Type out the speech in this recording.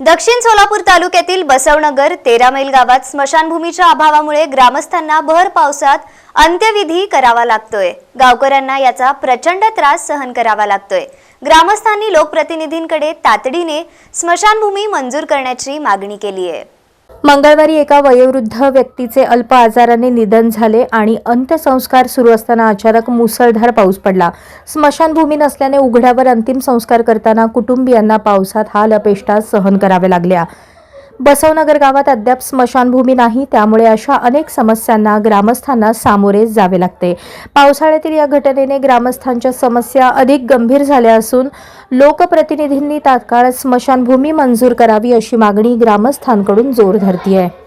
दक्षिण सोलापूर तालुक्यातील बसवनगर तेरा मैल गावात स्मशानभूमीच्या अभावामुळे ग्रामस्थांना भर पावसात अंत्यविधी करावा लागतोय. गावकऱ्यांना याचा प्रचंड त्रास सहन करावा लागतोय. ग्रामस्थांनी लोकप्रतिनिधींकडे तातडीने स्मशानभूमी मंजूर करण्याची मागणी केली आहे मंगळवारी एका वयोवृद्ध व्यक्तीचे अल्प आजाराने निधन झाले आणि अंत्यसंस्कार सुरू असताना अचानक मुसळधार पाऊस पडला. स्मशानभूमी नसल्याने उघड्यावर अंतिम संस्कार करताना कुटुंबियांना पावसात हाल अपेष्टा सहन कराव्या लागल्या. बसवनगर गावात अद्याप स्मशानभूमी नाही त्यामुळे अशा अनेक समस्यांना ग्रामस्थांना सामोरे जावे लागते. पावसाळ्यातील या घटनेने ग्रामस्थांच्या समस्या अधिक गंभीर झाल्या असून लोकप्रतिनिधींनी तात्काळ स्मशानभूमी मंजूर करावी अशी मागणी ग्रामस्थांकडून जोर धरती आहे